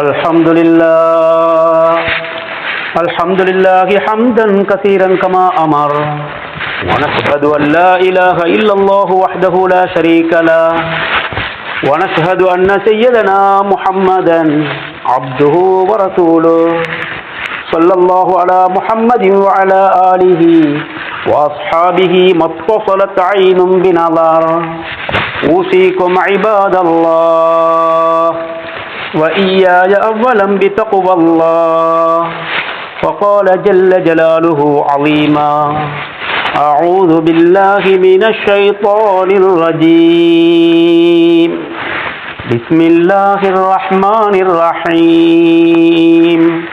الحمد لله. الحمد لله حمدا كثيرا كما أمر. ونشهد أن لا إله إلا الله وحده لا شريك له. ونشهد أن سيدنا محمدا عبده ورسوله. صلى الله على محمد وعلى آله وأصحابه ما اتصلت عين بنظر. أوصيكم عباد الله. وإياي أولا بتقوى الله. وقال جل جلاله عظيما أعوذ بالله من الشيطان الرجيم. بسم الله الرحمن الرحيم.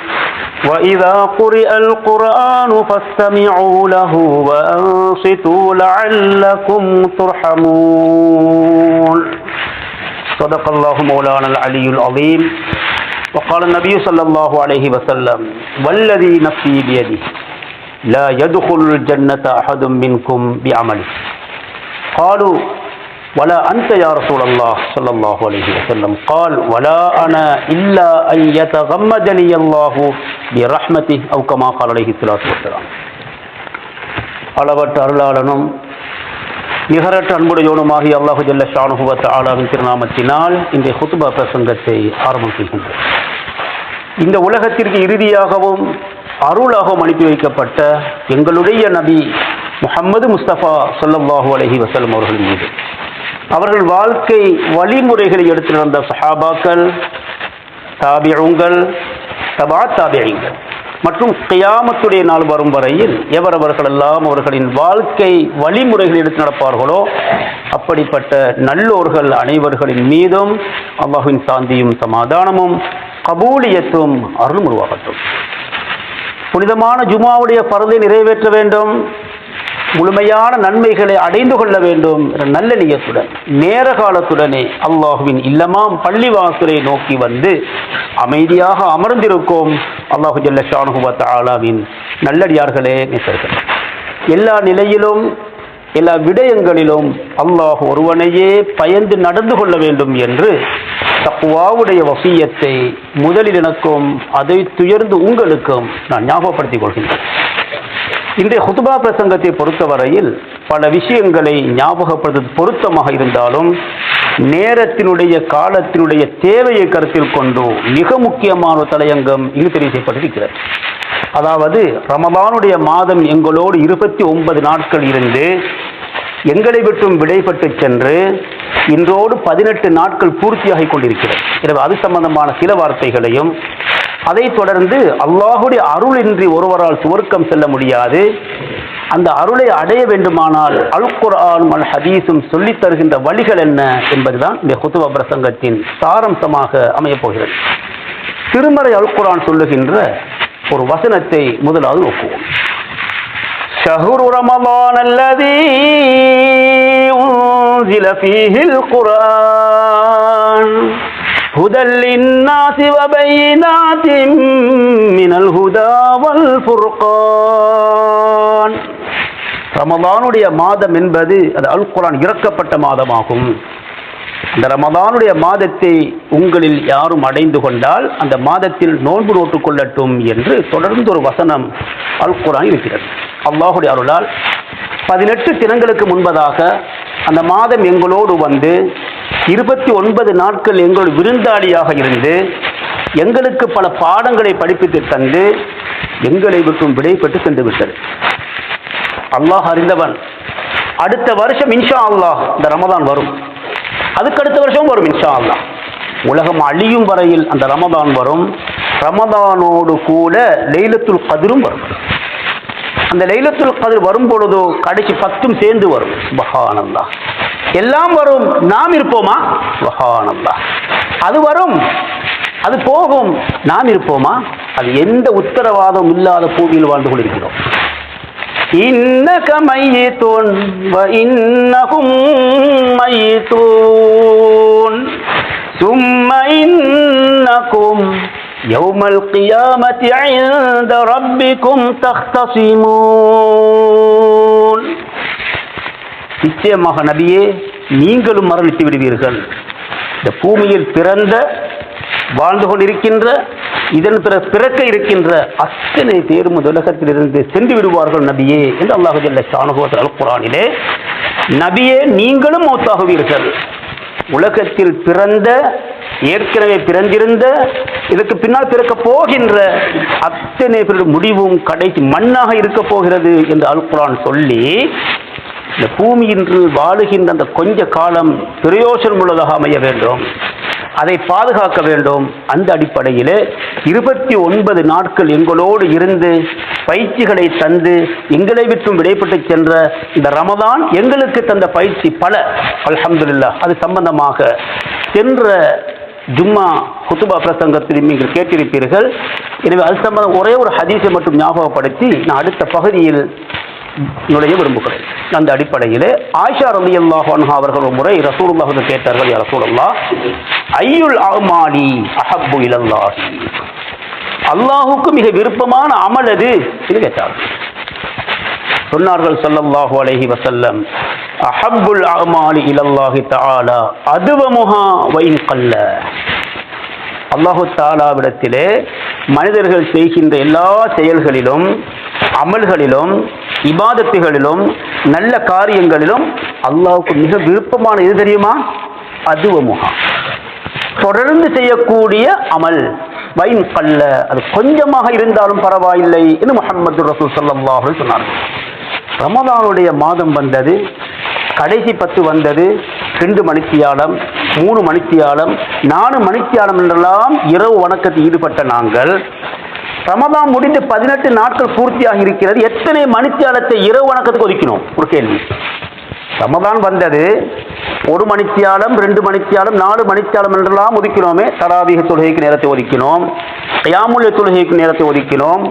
وإذا قرئ القرآن فاستمعوا له وأنصتوا لعلكم ترحمون. صدق الله مولانا العلي العظيم وقال النبي صلى الله عليه وسلم والذي نفسي بيده لا يدخل الجنة أحد منكم بعمله قالوا ولا أنت يا رسول الله صلى الله عليه وسلم قال ولا أنا إلا أن يتغمدني الله برحمته أو كما قال عليه الصلاة والسلام அளவற்ற அருளாளனும் நிகரற்ற அன்புடையோனுமாகி அல்லாஹு ஜல்ல ஷானுகுவத் ஆலாவின் திருநாமத்தினால் இந்த குத்துபா பிரசங்கத்தை ஆரம்பிக்கின்றோம். இந்த உலகத்திற்கு இறுதியாகவும் அருளாகவும் அனுப்பி வைக்கப்பட்ட எங்களுடைய நபி முஹம்மது முஸ்தபா ஸல்லல்லாஹு அலஹி வசலம் அவர்கள் மீது. அவர்கள் வாழ்க்கை வழிமுறைகளை எடுத்து நடந்த சஹாபாக்கள் தாபியங்கள் தபா தாபியங்கள் மற்றும் கியாமத்துடைய நாள் வரும் வரையில் எவரவர்களெல்லாம் அவர்களின் வாழ்க்கை வழிமுறைகள் எடுத்து நடப்பார்களோ அப்படிப்பட்ட நல்லோர்கள் அனைவர்களின் மீதும் அல்லாஹுவின் சாந்தியும் சமாதானமும் கபூலியத்தும் அருளும் உருவாகட்டும். புனிதமான ஜுமாவுடைய பருதை நிறைவேற்ற வேண்டும். முழுமையான நன்மைகளை அடைந்து கொள்ள வேண்டும் என்ற நல்ல நியத்துடன் நேர காலத்துடனே அல்லாஹுவின் இல்லமாம் பள்ளிவாசலை நோக்கி வந்து அமைதியாக அமர்ந்திருக்கும். அல்லாஹு ஜல்ல ஆலாவின் நல்லடியார்களே நேசர்கள். எல்லா நிலையிலும் எல்லா விடயங்களிலும் அல்லாஹ் ஒருவனையே பயந்து நடந்து கொள்ள வேண்டும் என்று தப்புவாவுடைய வசியத்தை முதலில் எனக்கும் அதை துயர்ந்து உங்களுக்கும் நான் ஞாபகப்படுத்திக் கொள்கின்றேன். இன்றைய ஹுதுபா பிரசங்கத்தை பொறுத்தவரையில் பல விஷயங்களை ஞாபகப்படுத்த பொருத்தமாக இருந்தாலும் நேரத்தினுடைய காலத்தினுடைய தேவையை கருத்தில் கொண்டு மிக முக்கியமான ஒரு தலையங்கம் இங்கு தெரிவு செய்யப்பட்டிருக்கிறது அதாவது ரமதானுடைய மாதம் எங்களோடு இருபத்தி ஒன்பது நாட்கள் இருந்து எங்களை விட்டும் விடைபட்டு சென்று இன்றோடு பதினெட்டு நாட்கள் பூர்த்தியாகி கொண்டிருக்கிறது. எனவே அது சம்பந்தமான சில வார்த்தைகளையும் அதைத் தொடர்ந்து அல்லாஹுடைய அருளின்றி ஒருவரால் சுவர்க்கம் செல்ல முடியாது அந்த அருளை அடைய வேண்டுமானால் அல் குர்ஆனும் அல் ஹதீஸும் சொல்லித் தருகின்ற வழிகள் என்ன என்பதுதான் இந்த குத்துவ பிரசங்கத்தின் சாரம்சமாக அமையப் போகிறது திருமறை அல் குர்ஆன் சொல்லுகின்ற ஒரு வசனத்தை முதலாவது ஒப்புவோம் شهر رمضان الذي أنزل فيه القرآن هدى للناس وبينات من الهدى والفرقان ரமதானுடைய மாதம் என்பது அது அல் குரான் இறக்கப்பட்ட மாதமாகும் அந்த ரமதானுடைய மாதத்தை உங்களில் யாரும் அடைந்து கொண்டால் அந்த மாதத்தில் நோன்பு நோட்டுக் கொள்ளட்டும் என்று தொடர்ந்து ஒரு வசனம் அல் குரான் இருக்கிறது அல்லாஹுடைய அருளால் பதினெட்டு தினங்களுக்கு முன்பதாக அந்த மாதம் எங்களோடு வந்து இருபத்தி ஒன்பது நாட்கள் எங்கள் விருந்தாளியாக இருந்து எங்களுக்கு பல பாடங்களை படிப்பித்து தந்து எங்களை விட்டும் விடைபெற்று சென்று விட்டது. அல்லாஹ் அறிந்தவன் அடுத்த வருஷம் இன்ஷா அல்லாஹ் இந்த ரமதான் வரும். அதுக்கு அடுத்த வருஷம் வரும் இன்ஷா அல்லாஹ். உலகம் அழியும் வரையில் அந்த ரமதான் வரும். ரமதானோடு கூட லைலத்துல் கதிரும் வரும். அந்த லைலத்துல் கதிர் வரும் பொழுதோ கடைசி பத்தும் சேர்ந்து வரும். சுபஹானல்லா எல்லாம் வரும் நாம் இருப்போமா சுபஹானல்லா அது வரும் அது போகும் நாம் இருப்போமா அது எந்த உத்தரவாதம் இல்லாத பூமியில் வாழ்ந்து கொண்டிருக்கிறோம் இன்னக மையத்தோன் இன்னகும் மையத்தோன் ثم إنكم يوم القيامة عند ربكم تختصمون நிச்சயமாக நபியே நீங்களும் மரணித்து விடுவீர்கள். இந்த பூமியில் பிறந்த வாழ்ந்து கொண்டிருக்கின்ற இதன் பிற பிறக்க இருக்கின்ற அத்தனை பேரும் இந்த உலகத்திலிருந்து சென்று விடுவார்கள் நபியே என்று அல்லாஹு ஜல்ல ஷானுகோத் அல் குரானிலே நபியே நீங்களும் மௌத்தாகுவீர்கள். உலகத்தில் பிறந்த ஏற்கனவே பிறந்திருந்த இதற்கு பின்னால் பிறக்க போகின்ற அத்தனை பேருடைய முடிவும் கடைசி மண்ணாக இருக்க போகிறது என்று அல் குரான் சொல்லி இந்த பூமியின்று வாழுகின்ற அந்த கொஞ்ச காலம் பிரயோசனம் உள்ளதாக அமைய வேண்டும். அதை பாதுகாக்க வேண்டும். அந்த அடிப்படையில் இருபத்தி ஒன்பது நாட்கள் எங்களோடு இருந்து பயிற்சிகளை தந்து எங்களை விட்டும் விடைபெற்று சென்ற இந்த ரமதான் எங்களுக்கு தந்த பயிற்சி பல. அலமதுல்லா அது சம்பந்தமாக சென்ற ஜும்மா குத்துபா பிரசங்கத்தில் நீங்கள் கேட்டிருப்பீர்கள். எனவே அது சம்பந்தம் ஒரே ஒரு ஹதீஸை மட்டும் ஞாபகப்படுத்தி நான் அடுத்த பகுதியில் நுழைய விரும்புகிறேன். அந்த அடிப்படையில் ஆஷா ரவி அல்லாஹ் அவர்கள் ஒரு முறை ரசூலுல்லாஹு கேட்டார்கள் ரசூலுல்லா ஐயுல் அமாலி அஹப்பு இலல்லாஹி? அல்லாஹுக்கு மிக விருப்பமான அமல் அது என்று கேட்டார்கள் சொன்னார்கள் சல்லல்லாஹு அலைஹி வசல்லம் அஹப்புல் அமாலி இலல்லாஹி தஆலா அதுவமுஹா வைன் கல்ல. அல்லாஹு தாலாவிடத்திலே மனிதர்கள் செய்கின்ற எல்லா செயல்களிலும் அமல்களிலும் இபாதத்துகளிலும் நல்ல காரியங்களிலும் அல்லாவுக்கு மிக விருப்பமான எது தெரியுமா? அதுவமுகா தொடர்ந்து செய்யக்கூடிய அமல். வைன் கல்ல அது கொஞ்சமாக இருந்தாலும் பரவாயில்லை என்று முகமது ரசூல் ஸல்லல்லாஹு சொன்னார்கள். ரமதானுடைய மாதம் வந்தது கடைசி பத்து வந்தது ரெண்டு மணித்தியாலம் மூணு மணித்தியாலம் நாலு மணித்தியாலம் என்றெல்லாம் இரவு வணக்கத்தில் ஈடுபட்ட நாங்கள் ரமதான் முடிந்து பதினெட்டு நாட்கள் பூர்த்தியாக இருக்கிறது. எத்தனை மணித்தியாலத்தை இரவு வணக்கத்துக்கு ஒதுக்கணும் ஒரு கேள்வி. ரமதான் வந்தது. ஒரு மணித்தியாலம் ரெண்டு மணித்தியாலம் நாலு மணித்தியாலம் என்றெல்லாம் ஒதுக்கினோமே. தராவீக தொழுகைக்கு நேரத்தை ஒதுக்கினோம். யாமுல்ய தொழுகைக்கு நேரத்தை ஒதுக்கினோம்.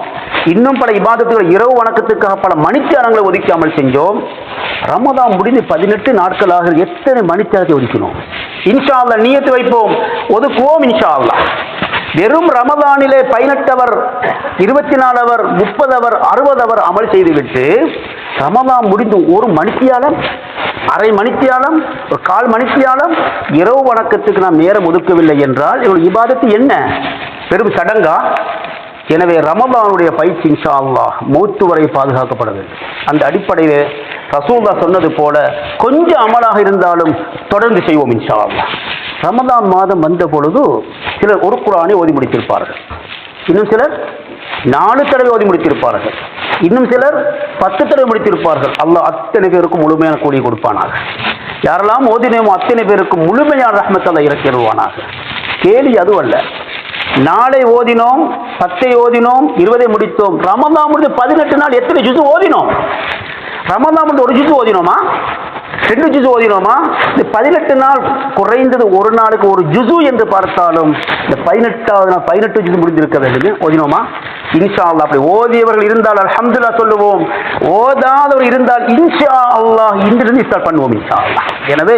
இன்னும் பல இபாதத்துகள் இரவு வணக்கத்துக்காக பல மணித்தியாலங்களை ஒதுக்காமல் செஞ்சோம். ரமதான் முடிந்து பதினெட்டு நாட்களாக எத்தனை மணித்தியாலத்தை ஒதுக்கினோம்? இன்ஷா அல்லாஹ் நீயத்து வைப்போம். ஒதுக்குவோம் இன்ஷா அல்லா வெறும் ரமதானிலே பதினெட்டவர் இருபத்தி நாலவர் முப்பதவர் அறுபதவர் அமல் செய்துவிட்டு ரமதான் முடிந்து ஒரு மணித்தியாலம் அரை மணித்தியாலம் ஒரு கால் மணித்தியாலம் இரவு வணக்கத்துக்கு நாம் நேரம் ஒதுக்கவில்லை என்றால் இவர்கள் இபாதத்து என்ன? பெரும் சடங்கா? எனவே ரமதானுடைய பயிற்சி இன்ஷா அல்லாஹ் மூத்து வரை பாதுகாக்கப்பட அந்த அடிப்படையில் ரசூல்லா சொன்னது போல கொஞ்சம் அமலாக இருந்தாலும் தொடர்ந்து செய்வோம் இன்ஷா அல்லாஹ். ரமதான் மாதம் வந்த பொழுது சிலர் ஒரு குரானை ஓதி முடித்திருப்பார்கள். இன்னும் சிலர் நாலு தடவை ஓதி முடித்திருப்பார்கள். இன்னும் சிலர் பத்து தடவை முடித்திருப்பார்கள். அல்லாஹ் அத்தனை பேருக்கும் முழுமையான கூலி கொடுப்பானாக. யாரெல்லாம் ஓதினோமோ அத்தனை பேருக்கும் முழுமையான ரஹமத்தல்ல இறக்கிடுவானாக கேலி அதுவல்ல நாளை ஓதினோம் பத்தை ஓதினோம் இருபதை முடித்தோம். ரமதான் முடிஞ்சு பதினெட்டு நாள் எத்தனை ஜுசு ஓதினோம்? ரமதான் முடிஞ்சு ஒரு ஜுசு ஓதினோமா? ரெண்டு ஜுசு ஓதினோமா இந்த பதினெட்டு நாள் குறைந்தது ஒரு நாளுக்கு ஒரு ஜுசு என்று பார்த்தாலும் இந்த பதினெட்டாவது நாள் பதினெட்டு ஜுசு முடிந்திருக்க வேண்டும். ஓதினோமா? இன்ஷா அல்லா அப்படி ஓதியவர்கள் இருந்தால் அலமதுல்லா சொல்லுவோம். ஓதாதவர் இருந்தால் இன்ஷா அல்லாஹ் இன்றிருந்து ஸ்டார்ட் பண்ணுவோம் இன்ஷா அல்லா எனவே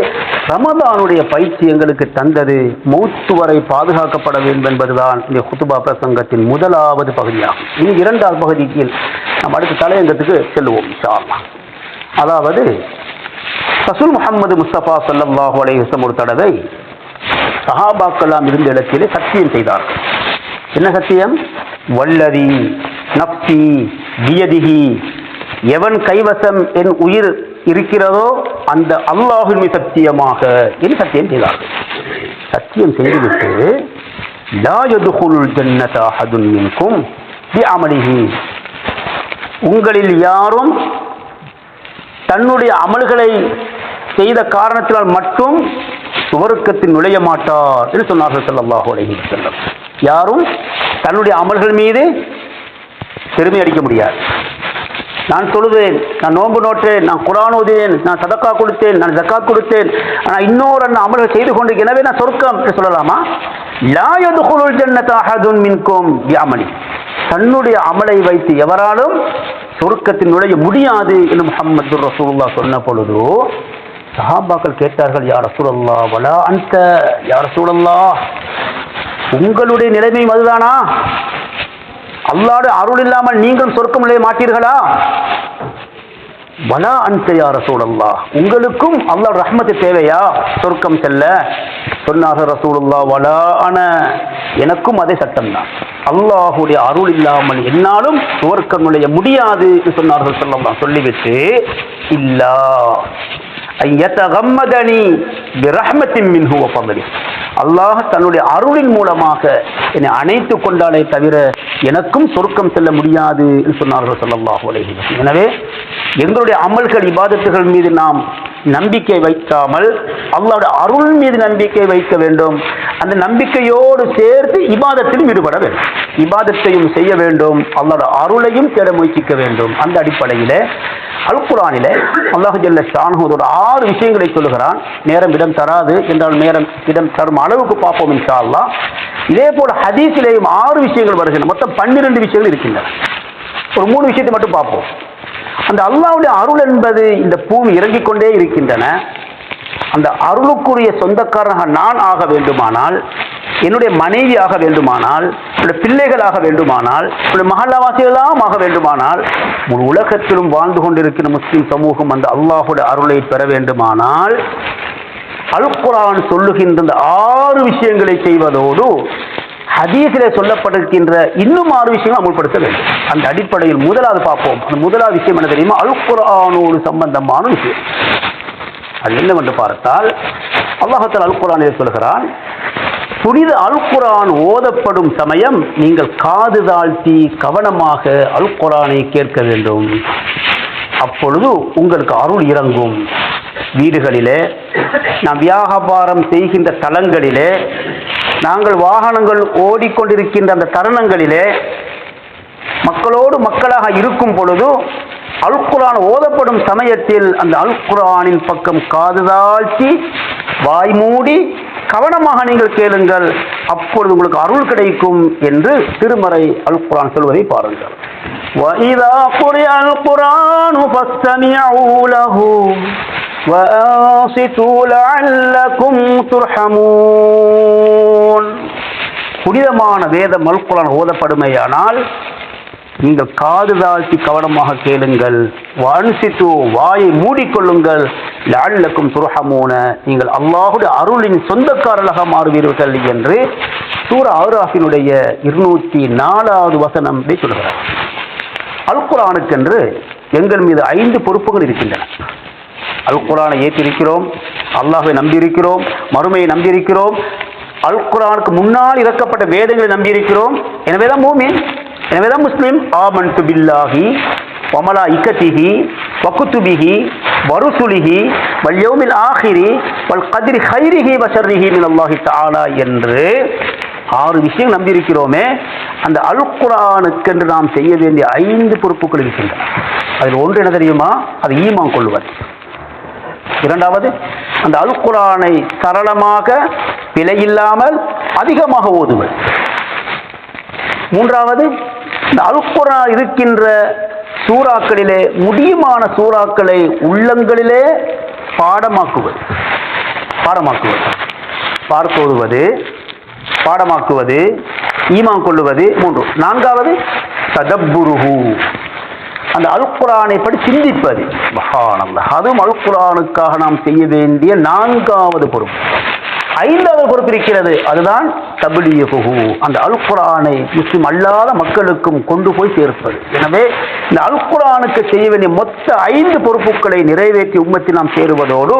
ரமதானுடைய பயிற்சி எங்களுக்கு தந்தது. மூத்து வரை பாதுகாக்கப்பட வேண்டும் என்பதுதான் இந்த குத்துபா பிரசங்கத்தின் முதலாவது பகுதியாகும். இனி இரண்டாவது பகுதியில் நாம் அடுத்த தலையங்கத்துக்கு செல்லுவோம் இன்ஷா அல்லா அதாவது ரசூல் முகமது முஸ்தபா சல்லாஹு அலைஹி ஒரு தடவை சஹாபாக்கெல்லாம் இருந்த இடத்திலே சத்தியம் செய்தார். என்ன சத்தியம்? வல்லதி நப்தி வியதிகி எவன் கைவசம் என் உயிர் இருக்கிறதோ அந்த அல்லாஹுமி சத்தியமாக. என்று சத்தியம் செய்தார்கள் சத்தியம் செய்துவிட்டு லா யதுகுலுல் ஜன்னத அஹதுன் உங்களில் யாரும் தன்னுடைய அமல்களை செய்த காரணத்தினால் மட்டும் சுவருக்கத்தில் நுழைய மாட்டார் என்று சொன்னார்கள் ஸல்லல்லாஹு அலைஹி வஸல்லம். யாரும் தன்னுடைய அமல்கள் மீது பெருமை அடிக்க முடியாது. நான் சொல்லுவேன் நான் நோன்பு நோட்டேன் நான் குரான் ஓதினேன் நான் சதக்கா கொடுத்தேன் நான் ஜக்கா கொடுத்தேன் ஆனால் இன்னொரு அண்ணன் அமல்கள் செய்து கொண்டு எனவே நான் சொர்க்கம் என்று சொல்லலாமா? லாயது யதுகுலுல் ஜன்னதாகதுன் மின்கும் பிஅமலி தன்னுடைய அமலை வைத்து எவராலும் சொர்க்கத்தில் நுழைய முடியாது என்று முஹம்மது ரசூல்லா சொன்ன பொழுது சஹாபாக்கள் கேட்டார்கள் யார் சூழல்லா வலா அந்த யார் சூழல்லா உங்களுடைய நிலைமை அதுதானா? அல்லாடு அருள் இல்லாமல் நீங்களும் சொர்க்கம் நிலைய மாட்டீர்களா? வலா யார சூழல்வா உங்களுக்கும் அல்லாஹ் ரஹ்மத்து தேவையா? சொர்க்கம் செல்ல. சொன்னாக ரசூலுல்லா வலா அன. எனக்கும் அதே சட்டம்தான். அல்லாஹுடைய அருள் இல்லாமல் என்னாலும் சுவர்க்கம் நுழைய முடியாது என்று சொன்னார்கள் சொல்லலாம் சொல்லிவிட்டு இல்லா. ஐயத்தகம்மதனி அல்லாஹ் தன்னுடைய அருளின் மூலமாக என்னை அணைத்து கொண்டாலே தவிர எனக்கும் சொர்க்கம் செல்ல முடியாது என்று சொன்னார்கள் ஸல்லல்லாஹு அலைஹி எனவே எங்களுடைய அமல்கள் இபாதத்துகள் மீது நாம் நம்பிக்கை வைக்காமல் அல்லாவுடைய அருள் மீது நம்பிக்கை வைக்க வேண்டும். அந்த நம்பிக்கையோடு சேர்த்து இபாதத்திலும் ஈடுபட வேண்டும். இபாதத்தையும் செய்ய வேண்டும். அல்லாஹ்வுடைய அருளையும் தேட முயற்சிக்க வேண்டும். அந்த அடிப்படையில் அல் குரானிலே அல்லாஹு ஜல்ல ஷானஹூதோட ஆறு விஷயங்களை சொல்லுகிறான். நேரம் இடம் தராது என்றால் நேரம் இடம் தரும் அளவுக்கு பார்ப்போம் இன்ஷா அல்லா இதே போல ஹதீஸிலேயும் ஆறு விஷயங்கள் வருகின்றன. மொத்தம் பன்னிரெண்டு விஷயங்கள் இருக்கின்றன. ஒரு மூணு விஷயத்தை மட்டும் பார்ப்போம். அந்த அல்லாவுடைய அருள் என்பது இந்த பூமி இறங்கிக் கொண்டே இருக்கின்றன. அந்த அருளுக்குரிய சொந்தக்காரனாக நான் ஆக வேண்டுமானால் என்னுடைய மனைவியாக வேண்டுமானால் என்னுடைய பிள்ளைகளாக வேண்டுமானால் என்னுடைய மகல்லாவாசிகளாம் ஆக வேண்டுமானால் ஒரு உலகத்திலும் வாழ்ந்து கொண்டிருக்கிற முஸ்லீம் சமூகம் அந்த அல்லாஹுடைய அருளை பெற வேண்டுமானால் அல் குரான் சொல்லுகின்ற இந்த ஆறு விஷயங்களை செய்வதோடு ஹதீஸிலே சொல்லப்பட்டிருக்கின்ற இன்னும் ஆறு விஷயங்கள் அமுல்படுத்த வேண்டும். அந்த அடிப்படையில் முதலாவது பார்ப்போம். அந்த முதலாவது விஷயம் என்ன தெரியுமா? அல் சம்பந்தமான விஷயம். அது என்னவென்று பார்த்தால் அல்லாஹால அல்குரான் சொல்கிறான் புனித அல்குரான் ஓதப்படும் சமயம் நீங்கள் காது தாழ்த்தி கவனமாக அல்குரானை கேட்க வேண்டும். அப்பொழுது உங்களுக்கு அருள் இறங்கும். வீடுகளிலே நாம் வியாபாரம் செய்கின்ற தலங்களிலே நாங்கள் வாகனங்கள் ஓடிக்கொண்டிருக்கின்ற அந்த தருணங்களிலே மக்களோடு மக்களாக இருக்கும் பொழுது அல் குரான் ஓதப்படும் சமயத்தில் அந்த அல் குரானின் பக்கம் காது தாழ்த்தி வாய் மூடி கவனமாக நீங்கள் கேளுங்கள் அப்பொழுது உங்களுக்கு அருள் கிடைக்கும் என்று திருமறை அல் குரான் சொல்வதை பாருங்கள் وَإِذَا قُرِئَ الْقُرْآنُ فَاسْتَمِعُوا لَهُ وَأَنصِتُوا لَعَلَّكُمْ تُرْحَمُونَ புனிதமான வேதம் அல் குரான் ஓதப்படுமையானால் நீங்கள் காது தாழ்த்தி கவனமாக கேளுங்கள். வான்சித்து வாயை மூடிக்கொள்ளுங்கள். லால்லக்கும் துருஹமூன. நீங்கள் அல்லாஹுடைய அருளின் சொந்தக்காரர்களாக மாறுவீர்கள் என்று சூர ஆராஃபினுடைய இருநூற்றி நாலாவது வசனம் சொல்கிறார். அல் குரானுக்கென்று எங்கள் மீது ஐந்து பொறுப்புகள் இருக்கின்றன. அல் குரானை ஏற்றிருக்கிறோம் அல்லாஹை நம்பியிருக்கிறோம் மறுமையை நம்பியிருக்கிறோம் அல் குரானுக்கு முன்னால் இறக்கப்பட்ட வேதங்களை நம்பியிருக்கிறோம். எனவே தான் மூமி எனவே தான் முஸ்லீம். ஆமன் பில்லாஹி வமலா இக்கத்திஹி வக்குத்துபிஹி வருசுலிஹி வல்யோமில் ஆஹிரி வல் கதிரி ஹைரிஹி வசர்ரிஹி மின் அல்லாஹி தாலா என்று ஆறு விஷயம் நம்பியிருக்கிறோமே. அந்த அல் குரானுக்கென்று நாம் செய்ய வேண்டிய ஐந்து பொறுப்புகள் இருக்கின்றன. அதில் ஒன்று என்ன தெரியுமா? அது ஈமான் கொள்வது. இரண்டாவது அந்த அல் குரானை சரளமாக பிழையில்லாமல் அதிகமாக ஓதுவது. மூன்றாவது இந்த அல்குரா இருக்கின்ற சூறாக்களிலே முடியுமான சூறாக்களை உள்ளங்களிலே பாடமாக்குவது. பாடமாக்குவது. பார்த்தோதுவது பாடமாக்குவது ஈமான் கொள்ளுவது மூன்று. நான்காவது ததப்புருஹு. அந்த அல்குரானை படி சிந்திப்பது. மகானந்த அதுவும் அல்குரானுக்காக நாம் செய்ய வேண்டிய நான்காவது பொறுப்பு. ஐந்தாவது பொறுப்பு இருக்கிறது. அதுதான் தபிலியகுஹு. அந்த அல்குரானை முஸ்லிம் அல்லாத மக்களுக்கும் கொண்டு போய் சேர்ப்பது. எனவே இந்த அல்குரானுக்கு செய்ய வேண்டிய மொத்த ஐந்து பொறுப்புகளை நிறைவேற்றி உம்மத்தில் நாம் சேருவதோடு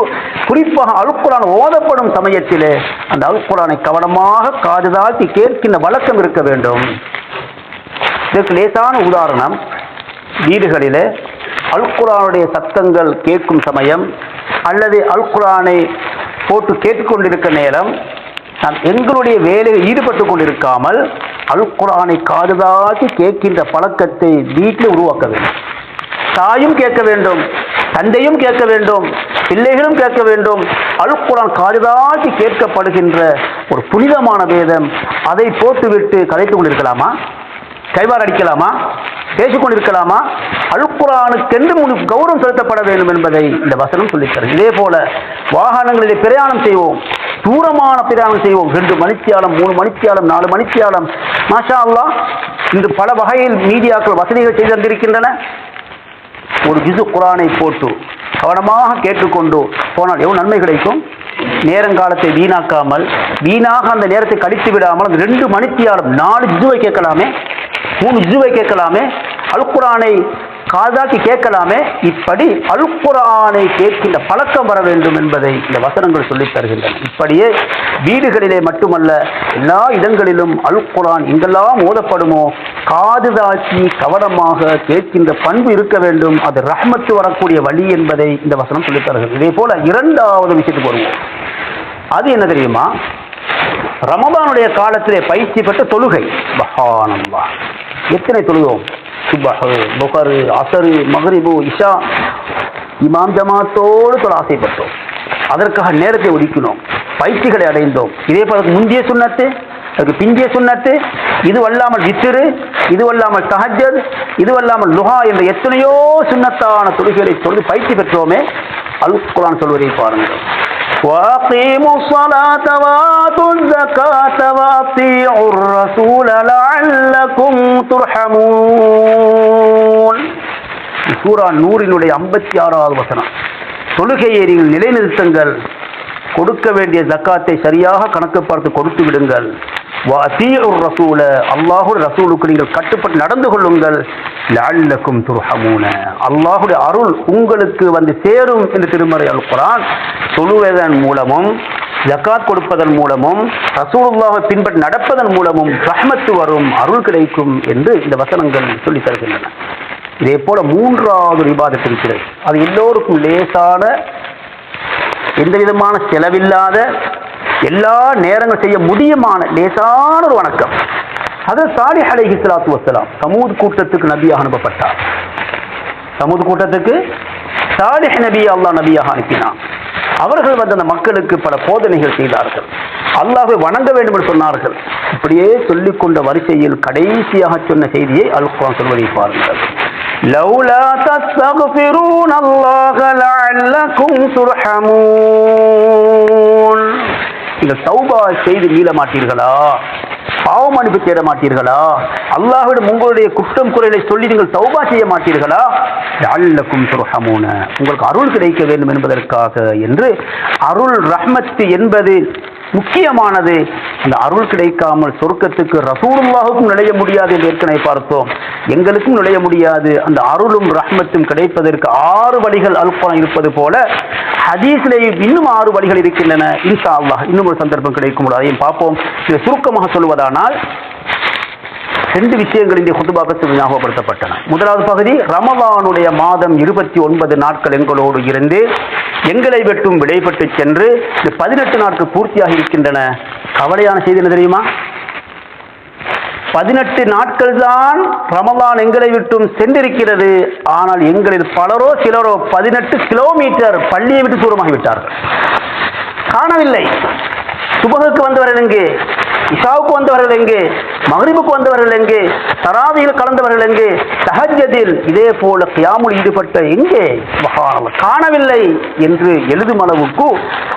குறிப்பாக அல்குரான் ஓதப்படும் சமயத்திலே அந்த அல்குரானை கவனமாக காது தாழ்த்தி கேட்கின்ற வழக்கம் இருக்க வேண்டும். இதற்கு லேசான உதாரணம். வீடுகளிலே அல்குரானுடைய சத்தங்கள் கேட்கும் சமயம் அல்லது அல்குரானை போட்டு கேட்டுக்கொண்டிருக்க நேரம் நாம் எங்களுடைய வேலையில் ஈடுபட்டு கொண்டிருக்காமல் அல்குரானை காதுதாக்கி கேட்கின்ற பழக்கத்தை வீட்டில் உருவாக்க வேண்டும். தாயும் கேட்க வேண்டும் தந்தையும் கேட்க வேண்டும் பிள்ளைகளும் கேட்க வேண்டும். அல்குரான் காதுதாக்கி கேட்கப்படுகின்ற ஒரு புனிதமான வேதம் அதை போட்டுவிட்டு கலைத்து கொண்டிருக்கலாமா? கைவார் அடிக்கலாமா? பேசிக்கொண்டிருக்கலாமா? அல்குரானுக்கென்று முன் கௌரவம் செலுத்தப்பட வேண்டும் என்பதை இந்த வசனம் சொல்லித்தரும் இதே போல வாகனங்களிலே பிரயாணம் செய்வோம். தூரமான பிரயாணம் செய்வோம். ரெண்டு மணித்தியாலம் மூணு மணித்தியாலம் நாலு மணித்தியாலம். மாஷா அல்லாஹ் இன்று பல வகையில் மீடியாக்கள் வசதிகள் செய்து தந்திருக்கின்றன. ஒரு ஜிசு குரானை போட்டு கவனமாக கேட்டுக்கொண்டு போனால் எவ்வளவு நன்மை கிடைக்கும்? நேரங்காலத்தை வீணாக்காமல் வீணாக அந்த நேரத்தை கழித்து விடாமல் அந்த ரெண்டு மணித்தியாலும் நாலு ஜிசுவை கேட்கலாமே மூணு ஜிசுவை கேட்கலாமே அல்குரானை காதாக்கி கேட்கலாமே? இப்படி அல்குரானை கேட்கின்ற பழக்கம் வர வேண்டும் என்பதை இந்த வசனங்கள் சொல்லித் தருகின்றன. இப்படியே வீடுகளிலே மட்டுமல்ல எல்லா இடங்களிலும் அல்குரான் எங்கெல்லாம் ஓதப்படுமோ காதுதாக்கி கவனமாக கேட்கின்ற பண்பு இருக்க வேண்டும். அது ரஹ்மத்து வரக்கூடிய வழி என்பதை இந்த வசனம் சொல்லித் தருகிறது. இதே போல இரண்டாவது விஷயத்துக்கு வருவோம். அது என்ன தெரியுமா? ரமபானுடைய காலத்திலே பயிற்சி பெற்ற தொழுகை. பஹானல்லா எத்தனை தொழுவோம் சுபஹு புகரு அசரு மகரிபு இஷா. இமாம் ஜமாத்தோடு தொழ ஆசைப்பட்டோம். அதற்காக நேரத்தை ஒதுக்கினோம். பயிற்சிகளை அடைந்தோம். இதே போல அதுக்கு முந்தைய சுண்ணத்து அதுக்கு பிந்திய சுண்ணத்து இதுவல்லாமல் வித்திரு இதுவல்லாமல் தஹஜத் இதுவல்லாமல் லுஹா என்ற எத்தனையோ சுண்ணத்தான தொழுகைகளை சொல்லி பயிற்சி பெற்றோமே. அல் குரான் சொல்வதை பாருங்கள். وأقيموا الصلاة وآتوا الزكاة وأطيعوا الرسول لعلكم ترحمون சூரா நூறினுடைய ஐம்பத்தி ஆறாவது வசனம் தொழுகையை நீங்கள் நிலைநிறுத்துங்கள் கொடுக்க வேண்டிய ஜக்காத்தை சரியாக கணக்கு பார்த்து கொடுத்து விடுங்கள். வஅதீஉர் ரசூல அல்லாஹுடைய ரசூலுக்கு நீங்கள் கட்டுப்பட்டு நடந்து கொள்ளுங்கள். லல்லக்கும் துர்ஹமூன. அல்லாஹுடைய அருள் உங்களுக்கு வந்து சேரும் என்று திருமறை அல் குர்ஆன் சொல்லுவதன் மூலமும் ஜக்காத் கொடுப்பதன் மூலமும் ரசூலுல்லாஹை பின்பற்றி நடப்பதன் மூலமும் ரஹ்மத்து வரும் அருள் கிடைக்கும் என்று இந்த வசனங்கள் சொல்லித் தருகின்றன. இதே போல மூன்றாவது ஒரு இருக்கிறது அது எல்லோருக்கும் லேசான எந்த விதமான செலவில்லாத எல்லா நேரங்களும் செய்ய முடியுமான லேசான ஒரு வணக்கம். அது சாலி அலை இஸ்லாத்து வசலாம் சமூக கூட்டத்துக்கு நபியாக அனுப்பப்பட்டார். சமூது கூட்டத்துக்கு சாலிஹ் நபி அல்லா நபியாக அனுப்பினான். அவர்கள் வந்து அந்த மக்களுக்கு பல போதனைகள் செய்தார்கள். அல்லாஹை வணங்க வேண்டும் என்று சொன்னார்கள். இப்படியே சொல்லிக்கொண்ட வரிசையில் கடைசியாக சொன்ன செய்தியை அல்குவான் சொல்வதை பாருங்கள். லவ்லா தஸ்தகுஃபிரூன் அல்லாஹ் லா லஅல்லக்கும் துர்ஹமூன் இந்த சௌபா செய்து மீள மாட்டீர்களா? பாவம் அனுப்பி தேட மாட்டீர்களா? அல்லாஹ்விடம் உங்களுடைய குற்றம் குறைகளை சொல்லி நீங்கள் தௌபா செய்ய மாட்டீர்களா? அல்லக்கும் துர்ஹமூன உங்களுக்கு அருள் கிடைக்க வேண்டும் என்பதற்காக என்று அருள் ரஹ்மத்து என்பது முக்கியமானது. அந்த அருள் கிடைக்காமல் சொர்க்கத்துக்கு ரசூலுல்லாவுக்கும் நுழைய முடியாது என்று ஏற்கனவே பார்த்தோம். எங்களுக்கும் நுழைய முடியாது. அந்த அருளும் ரஹ்மத்தும் கிடைப்பதற்கு ஆறு வழிகள் அல்குரான் இருப்பது போல ஹதீஸ்லே இன்னும் ஆறு வழிகள் இருக்கின்றன. இன்சா அல்லாஹ் இன்னும் ஒரு சந்தர்ப்பம் கிடைக்கும் அதையும் பார்ப்போம். இதை சுருக்கமாக சொல்வதானால் ரெண்டு விஷயங்கள் இந்த குத்துபாக்கத்தில் ஞாபகப்படுத்தப்பட்டன. முதலாவது பகுதி ரமவானுடைய மாதம் இருபத்தி ஒன்பது நாட்கள் எங்களோடு இருந்து எங்களை வெட்டும் விடைபட்டு சென்று இந்த பதினெட்டு நாட்கள் பூர்த்தியாக இருக்கின்றன. கவலையான செய்தி என்ன தெரியுமா? பதினெட்டு நாட்கள் தான் ரமலான் எங்களை விட்டும் சென்றிருக்கிறது. ஆனால் எங்களில் பலரோ சிலரோ பதினெட்டு கிலோமீட்டர் பள்ளியை விட்டு தூரமாகிவிட்டார்கள். காணவில்லை. சுபகுக்கு வந்தவர்கள் எங்கே? இஷாவுக்கு வந்தவர்கள் எங்கே? மகரிபுக்கு வந்தவர்கள் எங்கே? தராவியில் கலந்தவர்கள் எங்கே? தஹஜதில் இதே போல கியாமுல் ஈடுபட்ட எங்கே? காணவில்லை என்று எழுதும் அளவுக்கு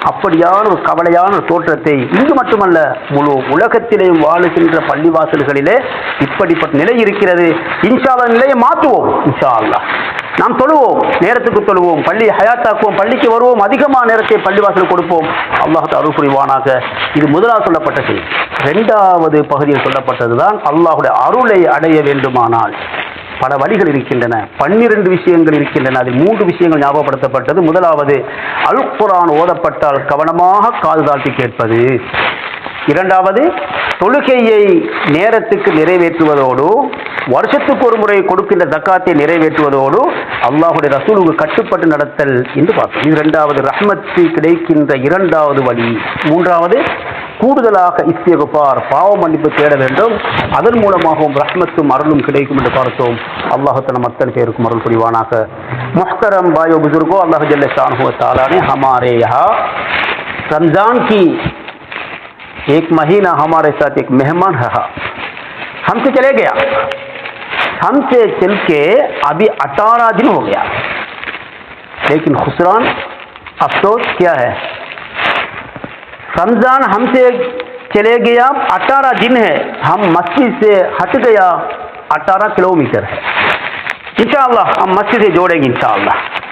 அப்படியான ஒரு கவலையான ஒரு தோற்றத்தை இங்கு மட்டுமல்ல முழு உலகத்திலேயும் வாழுகின்ற பள்ளிவாசல்களிலே இப்படிப்பட்ட நிலை இருக்கிறது. இன்ஷா நிலையை மாற்றுவோம் இன்ஷா நாம் தொழுவோம் நேரத்துக்கு தொழுவோம் பள்ளி ஹயாத்தாக்குவோம் பள்ளிக்கு வருவோம் அதிகமான நேரத்தை பள்ளிவாசல் கொடுப்போம். அல்லாஹ் அருள் புரிவானாக. இது முதலாக சொல்லப்பட்ட செய்தி இரண்டாவது பகுதியில் சொல்லப்பட்டதுதான் அல்லாஹுடைய அருளை அடைய வேண்டுமானால். பல வழிகள் இருக்கின்றன பன்னிரண்டு விஷயங்கள் இருக்கின்றன அதில் மூன்று விஷயங்கள் ஞாபகப்படுத்தப்பட்டது. முதலாவது அல் குரான் ஓதப்பட்டால் கவனமாக காது தாழ்த்தி கேட்பது. இரண்டாவது தொழுகையை நேரத்துக்கு நிறைவேற்றுவதோடு வருஷத்துக்கு ஒரு முறை கொடுக்கின்ற தக்காத்தை நிறைவேற்றுவதோடு அல்லாஹுடைய ரசூலுக்கு கட்டுப்பட்டு நடத்தல் என்று பார்த்தோம் இது இரண்டாவது ரஹ்மத்து கிடைக்கின்ற இரண்டாவது வழி மூன்றாவது கூடுதலாக இஸ்தியகுபார் பாவ மன்னிப்பு தேட வேண்டும் அதன் மூலமாகவும் ரஹ்மத்தும் அருளும் கிடைக்கும் என்று பார்த்தோம் அல்லாஹத்தன மத்தன் பேருக்கும் அருள் புரிவானாக முஹ்தரம் பாயோ बुजुर्गो अल्लाह जल्ल शानहु ताला ने हमारे यहाँ रमज़ान की ایک مہینہ ہمارے ساتھ ایک مہمان رہا۔ ہم سے چلے گیا۔ ہم سے چل کے ابھی اٹھارہ دن ہو گیا۔ لیکن خسران افسوس کیا ہے۔ رمضان ہم سے چلے گیا۔ اٹھارہ دن ہے۔ ہم مسجد سے ہٹ گیا۔ اٹھارہ کلو میٹر ہے۔ انشاءاللہ ہم مسجد سے جوڑیں گے انشاءاللہ۔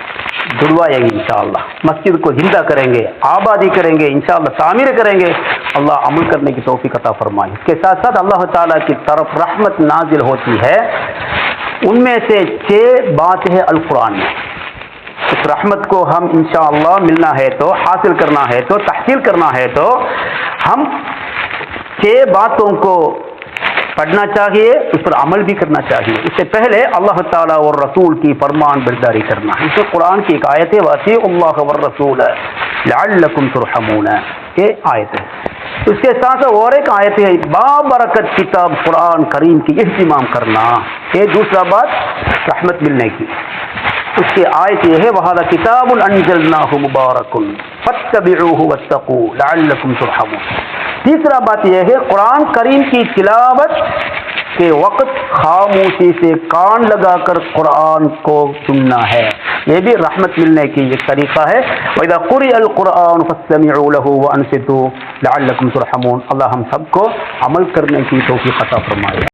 دلوائے گی انشاءاللہ۔ مسجد کو زندہ کریں گے، آبادی کریں گے، انشاءاللہ تعمیر کریں گے۔ اللہ عمل کرنے کی توفیق عطا فرمائے۔ اس کے ساتھ ساتھ اللہ تعالیٰ کی طرف رحمت نازل ہوتی ہے۔ ان میں سے چھ بات ہے القرآن میں۔ اس رحمت کو ہم انشاءاللہ ملنا ہے تو، حاصل کرنا ہے تو، تحصیل کرنا ہے تو، ہم چھ باتوں کو پڑھنا چاہیے، اس پر عمل بھی کرنا چاہیے۔ اس سے پہلے اللہ تعالیٰ اور رسول کی فرمان برداری کرنا اس قرآن کی ایک آیت واسی اللہ اور رسول لعلکم ترحمون یہ آیت ہے۔ اس کے ساتھ اور ایک آیت ہے۔ بابرکت کتاب قرآن کریم کی اہتمام کرنا۔ یہ دوسرا بات رحمت ملنے کی۔ اس کی آیت یہ ہے وہاں کتاب النزلناہ مبارک تیسرا بات یہ ہے، قرآن کریم کی تلاوت کے وقت خاموشی سے کان لگا کر قرآن کو سننا ہے۔ یہ بھی رحمت ملنے کی ایک طریقہ ہے۔ وَإِذَا قُرِئَ الْقُرْآنُ فَاسْتَمِعُوا لَهُ وَأَنْسِدُوا لَعَلَّكُمْ تُرْحَمُونَ۔ اللہ ہم سب کو عمل کرنے کی توفیق عطا فرمائے۔